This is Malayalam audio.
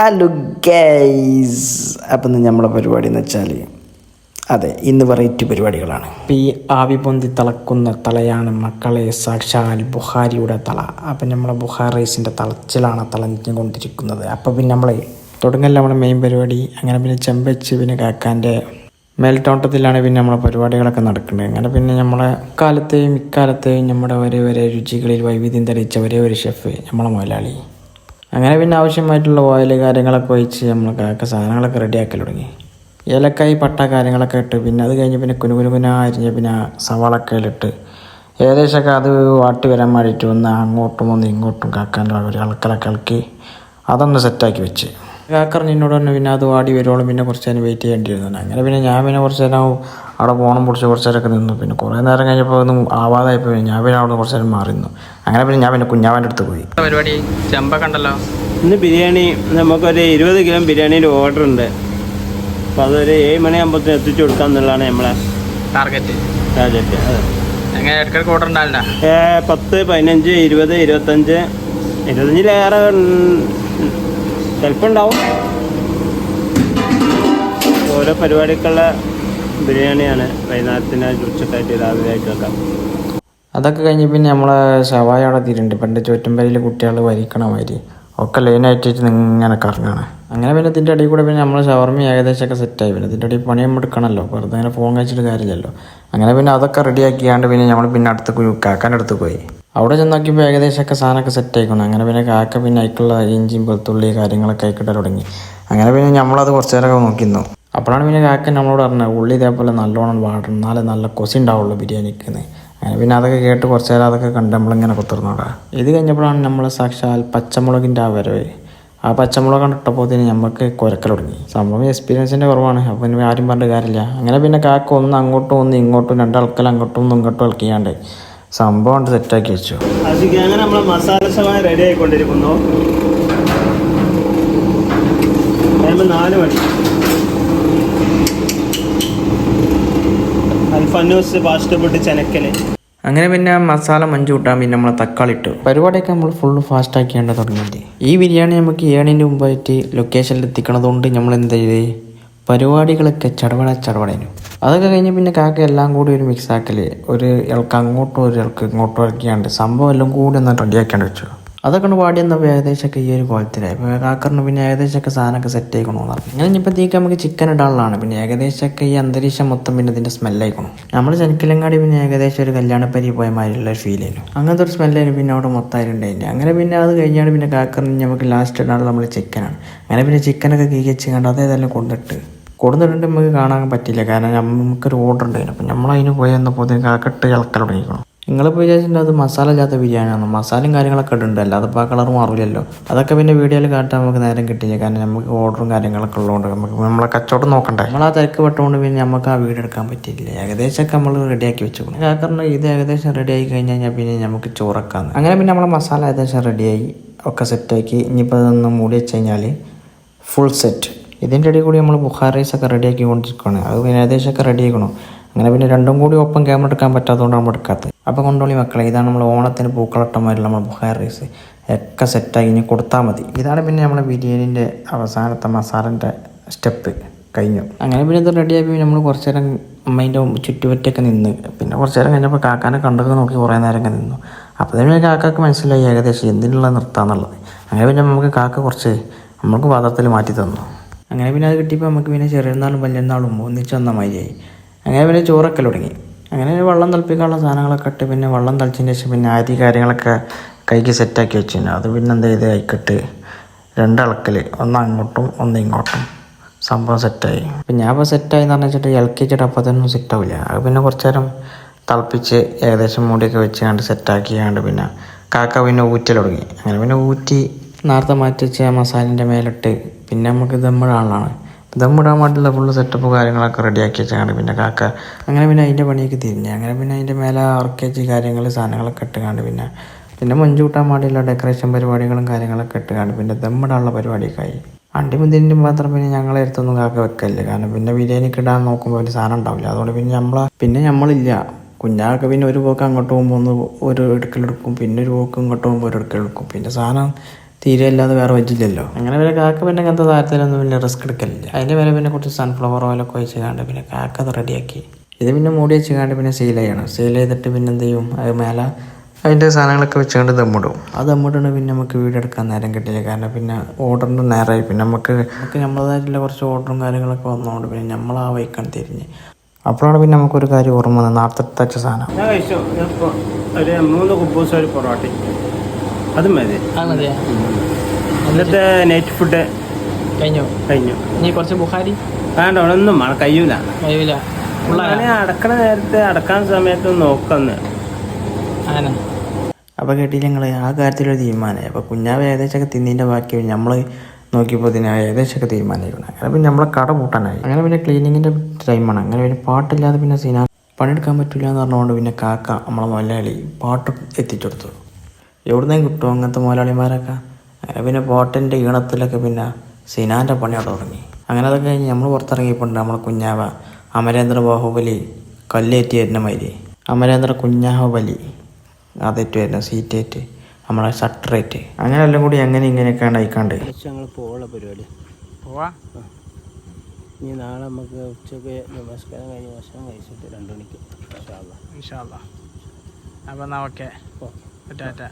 Hello guys. അപ്പം നമ്മളെ പരിപാടി എന്ന് വെച്ചാൽ അതെ ഇന്ന് വെറൈറ്റി പരിപാടികളാണ്. ഇപ്പം ഈ ആവി പൊന്തി തിളക്കുന്ന തലയാണ് മക്കളെ സാക്ഷാൽ ബുഹാരിയുടെ തല. അപ്പം നമ്മളെ ബുഹാർ റൈസിന്റെ തളച്ചിലാണ് തിളഞ്ഞുകൊണ്ടിരിക്കുന്നത് അപ്പം പിന്നെ നമ്മളെ തുടങ്ങല്ല നമ്മുടെ മെയിൻ പരിപാടി. അങ്ങനെ പിന്നെ ചെമ്പച്ച് പിന്നെ കാക്കാന്റെ മേൽത്തോട്ടത്തിലാണ് പിന്നെ നമ്മളെ പരിപാടികളൊക്കെ നടക്കുന്നത്. അങ്ങനെ പിന്നെ നമ്മളെ കാലത്തെയും ഇക്കാലത്തെയും നമ്മുടെ ഒരേ ഒരേ രുചികളിൽ വൈവിധ്യം തെളിയിച്ച ഒരേ ഒരു ഷെഫ് നമ്മളെ മുതലാളി. അങ്ങനെ പിന്നെ ആവശ്യമായിട്ടുള്ള ഓയിൽ കാര്യങ്ങളൊക്കെ ഒഴിച്ച് നമ്മൾ കാക്ക സാധനങ്ങളൊക്കെ റെഡിയാക്കി തുടങ്ങി. ഏലക്കായി പട്ട കാര്യങ്ങളൊക്കെ ഇട്ട് പിന്നെ അത് കഴിഞ്ഞ് പിന്നെ കുനുകുനുകുന അരിഞ്ഞ് പിന്നെ സവാളൊക്കെ ഇട്ട് ഏകദേശമൊക്കെ അത് വാട്ടി വരാൻ വേണ്ടിയിട്ട് ഒന്ന് അങ്ങോട്ടും ഒന്ന് ഇങ്ങോട്ടും കാക്കാൻ ഒരു ഇളക്കലൊക്കെ ഇളക്കി അതൊന്ന് സെറ്റാക്കി വെച്ച്. കാക്കറിന് എന്നോട് തന്നെ പിന്നെ അത് വാടി വരുവോളം പിന്നെ കുറച്ച് നേരം വെയിറ്റ് ചെയ്യേണ്ടിയിരുന്നു അങ്ങനെ പിന്നെ ഞാൻ പിന്നെ കുറച്ച് നേരം അവിടെ പോകണം പിടിച്ച് കുറച്ച് നേരമൊക്കെ നിന്നു. പിന്നെ കുറേ നേരം കഴിഞ്ഞപ്പോൾ ഒന്നും ആവാതായിപ്പോയി. ഞാൻ പിന്നെ അവിടെ കുറച്ച് നേരം മാറി നിന്നു. അങ്ങനെ പിന്നെ ഞാൻ പിന്നെ കുഞ്ഞാവന്റെ അടുത്ത് പോയി. പരിപാടി? ചെമ്പ കണ്ടല്ലോ. ഇന്ന് ബിരിയാണി നമുക്കൊരു ഇരുപത് കിലോ ബിരിയാണിയുടെ ഓർഡർ ഉണ്ട്. അപ്പോൾ അതൊരു ഏഴ് മണിയാകുമ്പോഴത്തേന് എത്തിച്ചു കൊടുക്കുക എന്നുള്ളതാണ് നമ്മളെ ടാർഗറ്റ് ടാർഗറ്റ് അതെ. എങ്ങനെ ഇടയ്ക്കിടയ്ക്ക് ഓർഡർ ഉണ്ടാവില്ല? ഏ, പത്ത് പതിനഞ്ച് ഇരുപത് ഇരുപത്തഞ്ച് ഇരുപത്തഞ്ചിലേറെ ചിലപ്പോൾ ഉണ്ടാവും ഓരോ പരിപാടിക്കുള്ള ബിരിയാണിയാണ് വൈകുന്നേരത്തിന് ഉച്ചക്കായിട്ട് രാവിലെ ആയിട്ട് വെക്കാം. അതൊക്കെ കഴിഞ്ഞ് പിന്നെ നമ്മളെ ശവായ അവിടെ തീരുന്നുണ്ട് പണ്ട് ചോറ്റുമ്പരയിൽ കുട്ടികൾ വരിക്കണ മാതിരി. ഒക്കെ ലൈനായിട്ട് ഇങ്ങനെ കറങ്ങാണ്. അങ്ങനെ പിന്നെ ഇതിന്റെ ഇടയിൽ കൂടെ പിന്നെ നമ്മളെ ഷവർമ ഏകദേശമൊക്കെ സെറ്റായി. പിന്നെ ഇതിന്റെ ഇടയിൽ പണിയും എടുക്കണമല്ലോ വെറുതെ അങ്ങനെ ഫോൺ കഴിച്ചിട്ട് കാര്യമില്ലല്ലോ. അങ്ങനെ പിന്നെ അതൊക്കെ റെഡിയാക്കിയാണ്ട് പിന്നെ നമ്മൾ പിന്നെ അടുത്ത് പോയി കാക്കാന്റെ അടുത്ത് പോയി. അവിടെ ചെന്ന് നോക്കിയപ്പോൾ ഏകദേശമൊക്കെ സാധനമൊക്കെ സെറ്റ് ആയിക്കണം. അങ്ങനെ പിന്നെ കാക്ക പിന്നെ അതിക്കുള്ള ഇഞ്ചിയും വെളുത്തുള്ളി കാര്യങ്ങളൊക്കെ അയക്കിട്ട് തുടങ്ങി. അങ്ങനെ പിന്നെ നമ്മളത് കുറച്ച് നേരമൊക്കെ നോക്കിയിരുന്നു അപ്പോഴാണ് പിന്നെ കാക്ക നമ്മളോട് പറഞ്ഞത് ഉള്ളി ഇതേപോലെ നല്ലോണം വാടണം. എന്നാലേ നല്ല കൊസി ഉണ്ടാവുള്ളൂ ബിരിയാണിക്ക് എന്ന്. അങ്ങനെ പിന്നെ അതൊക്കെ കേട്ട് കുറച്ച് നേരം അതൊക്കെ കണ്ട് നമ്മളിങ്ങനെ കുത്തിർന്നോടാ. ഇത് കഴിഞ്ഞപ്പോഴാണ് നമ്മൾ സാക്ഷാൽ പച്ചമുളകിന്റെ ആ വരവ്. ആ പച്ചമുളക് കണ്ടിട്ടപ്പോൾ തന്നെ നമുക്ക് കുരക്കൽ തുടങ്ങി. സംഭവം എക്സ്പീരിയൻസിന്റെ കുറവാണ്. അപ്പോൾ പിന്നെ ആരും പറഞ്ഞിട്ട് കാര്യമില്ല. അങ്ങനെ പിന്നെ കാക്ക ഒന്ന് അങ്ങോട്ടും ഒന്ന് ഇങ്ങോട്ടും രണ്ടാൾക്കൽ അങ്ങോട്ടും ഒന്ന് ഇങ്ങോട്ടും ഇളക്കിയാണ്ട് സംഭവം സെറ്റാക്കി വെച്ചു. അങ്ങനെ നമ്മൾ മസാല റെഡി ആയിക്കൊണ്ടിരിക്കുന്നു. നാല് മണി. അൽഫന്നൂസ് പാഷ്ടപ്പെട്ട് ചെനക്കൽ. അങ്ങനെ പിന്നെ മസാല മഞ്ഞ് കൂട്ടാൻ പിന്നെ നമ്മൾ തക്കാളി ഇട്ടു. പരിപാടിയൊക്കെ നമ്മൾ ഫുള്ള് ഫാസ്റ്റ് ആക്കിയാണ്ട് തുടങ്ങിയത് ഈ ബിരിയാണി നമുക്ക് ഏണിന്റെ മുമ്പായിട്ട് ലൊക്കേഷനിൽ എത്തിക്കണതുകൊണ്ട് നമ്മൾ എന്ത് ചെയ്ത്? പരിപാടികളൊക്കെ ചടവട ചടവടേനു അതൊക്കെ കഴിഞ്ഞ് പിന്നെ കാക്ക എല്ലാം കൂടി ഒരു മിക്സ് ആക്കൽ. ഒരു ഇളക്ക് അങ്ങോട്ടും ഒരു ഇളക്ക് ഇങ്ങോട്ടും ഇറക്കിയാണ്ട് സംഭവം എല്ലാം കൂടി ഒന്ന് റെഡിയാക്കാണ്ട് വെച്ചു. അതൊക്കെ ഒന്ന് പാടി എന്നപ്പോൾ ഏകദേശമൊക്കെ ഈ ഒരു കോലത്തിലായി ഇപ്പോൾ കാക്കറിന് പിന്നെ ഏകദേശമൊക്കെ സാധനമൊക്കെ സെറ്റ് ആയിക്കണമെന്ന് പറഞ്ഞു. ഇപ്പോൾ തീക്ക് നമുക്ക് ചിക്കൻ ഇടാനുള്ളതാണ്. പിന്നെ ഏകദേശമൊക്കെ ഈ അന്തരീക്ഷം മൊത്തം പിന്നെ ഇതിന്റെ സ്മെല്ലായിക്കണം നമ്മൾ ചനിക്കലങ്ങാടി പിന്നെ ഏകദേശം ഒരു കല്യാണപ്പരി പോയ മാതിരിയുള്ള ഒരു ഫീൽ ആയിരുന്നു. അങ്ങനത്തെ ഒരു സ്മെല്ലായിരുന്നു പിന്നെ അവിടെ മൊത്തമായിട്ടുണ്ടായില്ല അങ്ങനെ പിന്നെ അത് കഴിഞ്ഞാണ് പിന്നെ കാക്കറിന് നമുക്ക് ലാസ്റ്റ് ഇടാനുള്ള നമ്മൾ ചിക്കനാണ് അങ്ങനെ പിന്നെ ചിക്കനൊക്കെ കീകച്ച് കണ്ട് അതേതെല്ലാം കൊണ്ടിട്ട് കൊടുത്തിട്ടുണ്ട് നമുക്ക് കാണാൻ പറ്റില്ല. കാരണം നമുക്കൊരു ഓർഡർ ഉണ്ടായിരുന്നു. അപ്പം നമ്മളതിന് പോയി വന്നപ്പോൾ കാക്കട്ട് ഇളക്കൽ തുടങ്ങിക്കണം നിങ്ങളിപ്പോൾ വിചാരിച്ചിട്ടുണ്ട് അത് മസാല ഇല്ലാത്ത ബിരിയാണിയാണ് മസാലയും കാര്യങ്ങളൊക്കെ ഇടുന്നുണ്ട്. അല്ലാതെ ഇപ്പോൾ ആ കളർ മാറില്ലല്ലോ അതൊക്കെ പിന്നെ വീഡിയോയിൽ കാട്ടാൻ നമുക്ക് നേരം കിട്ടില്ല കാരണം നമുക്ക് ഓർഡറും കാര്യങ്ങളൊക്കെ ഉള്ളതുകൊണ്ട് നമുക്ക് നമ്മളെ കച്ചവടം നോക്കണ്ടേ. നമ്മൾ ആ തിരക്ക് പെട്ടുകൊണ്ട് പിന്നെ നമുക്ക് ആ വീഡിയോ എടുക്കാൻ പറ്റില്ല ഏകദേശമൊക്കെ നമ്മൾ റെഡിയാക്കി വെച്ചു കാരണം ഇത് ഏകദേശം റെഡിയായി കഴിഞ്ഞ് കഴിഞ്ഞാൽ പിന്നെ നമുക്ക് ചോറക്കാന്ന്. അങ്ങനെ പിന്നെ നമ്മളെ മസാല ഏകദേശം റെഡിയായി ഒക്കെ സെറ്റാക്കി ഇനിയിപ്പോൾ അതൊന്ന് മൂടി വെച്ച് കഴിഞ്ഞാൽ ഫുൾ സെറ്റ് ഇതിന്റെ ഇടയിൽ കൂടി നമ്മൾ ബുഹാർ ഒക്കെ റെഡിയാക്കി കൊണ്ടിരിക്കുകയാണ് അത് പിന്നെ ഏകദേശമൊക്കെ റെഡി ആക്കണം അങ്ങനെ പിന്നെ രണ്ടും കൂടി ഒപ്പം ക്യാമറ എടുക്കാൻ പറ്റാത്തതുകൊണ്ട് നമ്മൾ എടുക്കാത്തത്. അപ്പോൾ കൊണ്ടോളി മക്കളെ ഇതാണ് നമ്മൾ ഓണത്തിന് പൂക്കളട്ടമായിട്ടുള്ള നമ്മൾ ബുഹാർ റൈസ്. ഒക്കെ സെറ്റാക്കി ഇനി കൊടുത്താൽ മതി. ഇതാണ് പിന്നെ നമ്മൾ ബിരിയാണീന്റെ അവസാനത്തെ മസാലന്റെ സ്റ്റെപ്പ് കഴിഞ്ഞു. അങ്ങനെ പിന്നെ ഇത് റെഡിയായി നമ്മൾ കുറച്ച് നേരം അമ്മേന്റെ ചുറ്റുപറ്റൊക്കെ നിന്ന്. പിന്നെ കുറച്ച് നേരം കഴിഞ്ഞപ്പോൾ കാക്കാനെ കണ്ടൊക്കെ നോക്കി കുറേ നേരം ഒക്കെ നിന്നു. അപ്പോൾ തന്നെ കാക്കൊക്കെ മനസ്സിലായി ഏകദേശം എന്തിനുള്ള നിർത്താന്നുള്ളത്. അങ്ങനെ പിന്നെ നമുക്ക് കാക്ക കുറച്ച് നമുക്ക് പാത്രത്തിൽ മാറ്റി തന്നു. അങ്ങനെ പിന്നെ അത് കിട്ടിയപ്പോൾ നമുക്ക് പിന്നെ ചെറിയനാളും വലിയനാളും ഒന്നിച്ച് വന്ന മാതിരിയായി അങ്ങനെ പിന്നെ ചോറൊക്കെ തുടങ്ങി. അങ്ങനെ വെള്ളം തിളപ്പിക്കാനുള്ള സാധനങ്ങളൊക്കെ ഇട്ട് പിന്നെ വെള്ളം തളിച്ചതിന് ശേഷം പിന്നെ അരി കാര്യങ്ങളൊക്കെ കൈക്ക് സെറ്റാക്കി വെച്ചു അത് പിന്നെ എന്ത് ചെയ്ത് കൈക്കിട്ട് രണ്ടിളക്കൽ ഒന്ന് അങ്ങോട്ടും ഒന്ന് ഇങ്ങോട്ടും സംഭവം സെറ്റായി അപ്പം ഞാൻ ഇപ്പോൾ സെറ്റായി എന്ന് പറഞ്ഞിട്ട് എൽ കെ ജിയുടെ അപ്പം തന്നെ സെറ്റാവില്ല അത് പിന്നെ കുറച്ച് നേരം തിളപ്പിച്ച് ഏകദേശം മൂടിയൊക്കെ വെച്ച് കണ്ട് സെറ്റാക്കി കണ്ട് പിന്നെ കാക്ക പിന്നെ ഊറ്റൽ തുടങ്ങി. അങ്ങനെ പിന്നെ ഊറ്റി നേരത്തെ മാറ്റി വെച്ച മസാലിന്റെ മേലിട്ട് പിന്നെ നമുക്ക് ദമ്മിടാനുള്ളതാണ്. ദമ്മിടാൻ വേണ്ടിയുള്ള ഫുള്ള് സെറ്റപ്പ് കാര്യങ്ങളൊക്കെ റെഡിയാക്കി വെച്ചാണ് പിന്നെ കാക്ക അങ്ങനെ പിന്നെ അതിന്റെ പണിയൊക്കെ തിരിഞ്ഞ്. അങ്ങനെ പിന്നെ അതിന്റെ മേലെ ഓർക്കേജ് കാര്യങ്ങൾ സാധനങ്ങളൊക്കെ ഇട്ടുകാണ്ട് പിന്നെ പിന്നെ മഞ്ചു വേണ്ടിയുള്ള ഡെക്കറേഷൻ പരിപാടികളും കാര്യങ്ങളൊക്കെ ഇട്ടുകാണ്ട് പിന്നെ ദമ്മിടാനുള്ള പരിപാടിയൊക്കെ ആയി. അണ്ടി മുന്തിരിന്റെ മാത്രം പിന്നെ ഞങ്ങളെ അടുത്തൊന്നും കാക്ക വെക്കല്ലേ കാരണം പിന്നെ ബിരിയാണിക്ക് ഇടാൻ നോക്കുമ്പോൾ ഒരു സാധനം ഉണ്ടാവില്ല. അതുകൊണ്ട് പിന്നെ നമ്മളെ പിന്നെ നമ്മളില്ല. കുഞ്ഞാൾക്ക് പിന്നെ ഒരു പോക്ക് അങ്ങോട്ട് പോകുമ്പോൾ ഒന്ന് ഒരു എടുക്കലെടുക്കും പിന്നെ ഒരു പോക്ക് ഇങ്ങോട്ട് പോകുമ്പോൾ ഒരു എടുക്കലെടുക്കും. പിന്നെ സാധനം തീരെ അല്ലാതെ വേറെ പറ്റില്ലല്ലോ അങ്ങനെ പിന്നെ കാക്ക പിന്നെ അങ്ങനത്തെ താരത്തിലൊന്നും പിന്നെ റിസ്ക് എടുക്കലില്ല. അതിന്റെ വരെ പിന്നെ കുറച്ച് സൺഫ്ലവർ ഓയിലൊക്കെ വെച്ച് കാണ്ട് പിന്നെ കാക്ക അത് റെഡിയാക്കി ഇത് പിന്നെ മൂടി വെച്ച് കാണ്ട് പിന്നെ സീൽ ചെയ്യണം. സീൽ ചെയ്തിട്ട് പിന്നെ എന്ത് ചെയ്യും? അത് മേലെ അതിന്റെ സാധനങ്ങളൊക്കെ വെച്ചുകൊണ്ട് ദമ്മിടും ആ ദമ്മിടണ പിന്നെ നമുക്ക് വീട് എടുക്കാൻ നേരം കിട്ടില്ല. കാരണം പിന്നെ ഓർഡറിന്റെ നേരമായി പിന്നെ നമുക്ക് നമുക്ക് നമ്മളതായിട്ടുള്ള കുറച്ച് ഓർഡറും കാര്യങ്ങളൊക്കെ വന്നതുകൊണ്ട് പിന്നെ നമ്മൾ ആ വൈക്കാണ് തിരിഞ്ഞ്. അപ്പോഴാണ് പിന്നെ നമുക്കൊരു കാര്യം ഓർമ്മ വന്നത്. നേരത്തെ തച്ച സാധനം. ഞാൻ കഴിച്ചു. ഇപ്പോൾ ഒരു മൂന്ന് കുബൂസ് ഒരു പൊറോട്ട അത് മതി. ഇന്നത്തെ നൈറ്റ് ഫുഡ് കഴിഞ്ഞു? കഴിഞ്ഞു. ഇനി കുറച്ച് ബുഹാരി വേണ്ട ഒന്നും കഴിയൂല. കഴിയൂല. അടക്കണ നേരത്തെ അടക്കാൻ സമയത്ത് നോക്കുന്നു. അങ്ങനെ. അപ്പോൾ കേട്ടില്ല ഞങ്ങൾ ആ കാര്യത്തിലൊരു തീരുമാനമായി. അപ്പോൾ കുഞ്ഞാവ് ഏകദേശമൊക്കെ തിന്നതിന്റെ ബാക്കി നമ്മൾ നോക്കിയപ്പോൾ ഇതിന് ഏകദേശമൊക്കെ തീരുമാനമായിരുന്നു. അങ്ങനെ പിന്നെ നമ്മളെ കട പൂട്ടാനായി. അങ്ങനെ പിന്നെ ക്ലീനിങ്ങിന്റെ ടൈമാണ് അങ്ങനെ പിന്നെ പാട്ടില്ലാതെ പിന്നെ സീനാ പണിയെടുക്കാൻ പറ്റില്ല എന്ന് പറഞ്ഞുകൊണ്ട് പിന്നെ കാക്ക നമ്മളെ മലയാളി പാട്ട് എത്തിച്ചെടുത്തു എവിടുന്നേം കിട്ടും അങ്ങനത്തെ മുതലാളിമാരൊക്കെ. അങ്ങനെ പിന്നെ പോട്ടന്റെ ഈണത്തിലൊക്കെ പിന്നെ സിനാന്റെ പണി അവിടെ തുടങ്ങി. അങ്ങനെ അതൊക്കെ കഴിഞ്ഞ് നമ്മൾ പുറത്തിറങ്ങിയപ്പോൾ നമ്മൾ കുഞ്ഞാവ അമരേന്ദ്ര ബാഹുബലി കല്ലേറ്റി വരുന്ന മാതിരി. അമരേന്ദ്ര കുഞ്ഞാഹുബലി അതേറ്റ് വരുന്ന സീറ്റേറ്റ് നമ്മളെ ഷട്ടറേറ്റ്. അങ്ങനെ എല്ലാം കൂടി അങ്ങനെ ഇങ്ങനെയൊക്കെയാണ് അയക്കാണ്ട് ഞങ്ങൾ പോകാനുള്ള പരിപാടി. പോവാ? ഇനി നാളെ നമുക്ക് ഉച്ചയ്ക്ക് നമസ്കാരം കഴിഞ്ഞ് ഭക്ഷണം കഴിച്ചിട്ട് രണ്ട് മണിക്ക്. ഇൻഷാല്ല അപ്പം എന്നാ ഓക്കെ. ഓക്കെ ടാറ്റ.